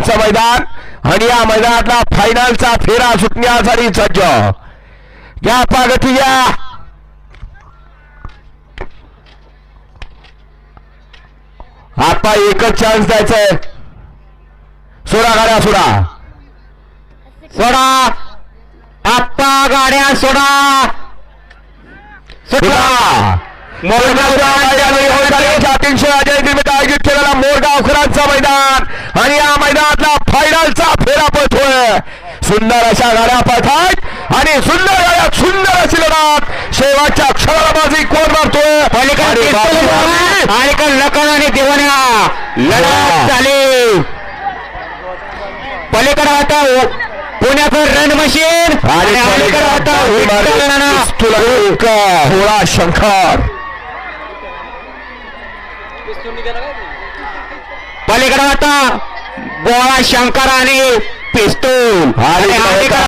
डावखुरांचं मैदान आणि या मैदानातला फायनलचा फेरा सुटण्यासाठी सज्ज. घ्या पागती घ्या आता एकच चान्स द्यायचंय. सोडा गाड्या सोडा. सोडा. आप्पा गाड्या सोडा. मैदानी होणाऱ्या तीनशे अजय निमित्त आयोजित केलेला मोरगावकरांचं मैदान. या मैदानातला फायनलचा फेरा पळतोय. सुंदर अशा गाड्या पळतात आणि सुंदर गाड्या सुंदर अशी लढत शेवटच्या क्षणाला माझी कोण मारतोय? पलीकडे आणि लखन आणि देवण्या. लढत झाली. पलीकडे उ- पुण्याचं रन मशीन होळा शंकर. पलीकडे होता गोळा शंकर आणि पिस्तूल